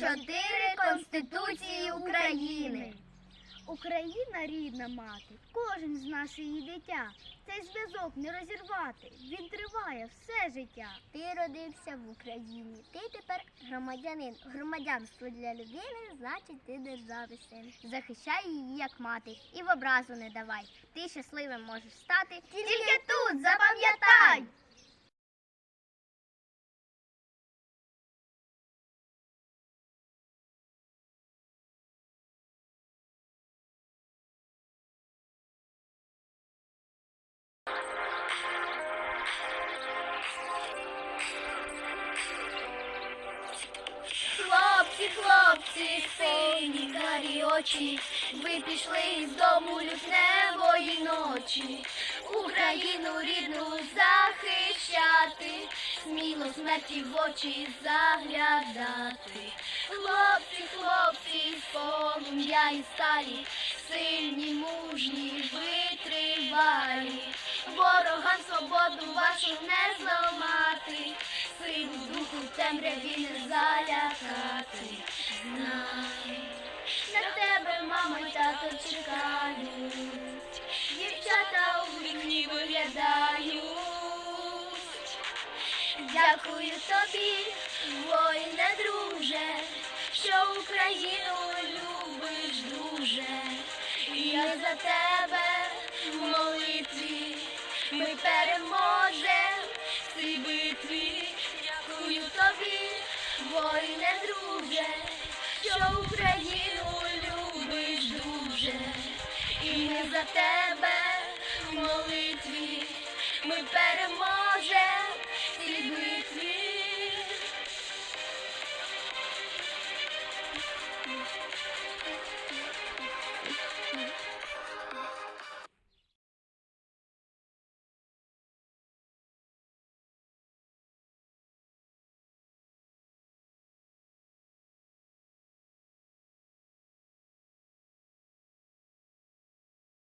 чотири Конституції України. Україна рідна мати, кожен з нашої дитя. Цей зв'язок не розірвати, він триває все життя. Ти родився в Україні. Ти тепер громадянин. Громадянство для людини значить ти держави син. Захищай її як мати і в образу не давай. Ти щасливим можеш стати. Тільки тут запам'ятай. Хлопці, хлопці, сині карі очі, ви пішли з дому лютневої ночі, Україну рідну захищати, сміло смерті в очі заглядати. Хлопці, хлопці, з полум'я і сталі, сильні, мужні, витривалі, ворогам свободу вашу не зламати, силу духу в темряві не залякати. Знай, на тебе мама й тато чекають, дівчата у вікні виглядають. Дякую тобі, воїне друже, що Україну любиш дуже. Я за тебе в молитві ми переможем в цій битві. Дякую тобі, воїне друже, що Україну любиш дуже. І ми за тебе в молитві ми переможем в цій битві.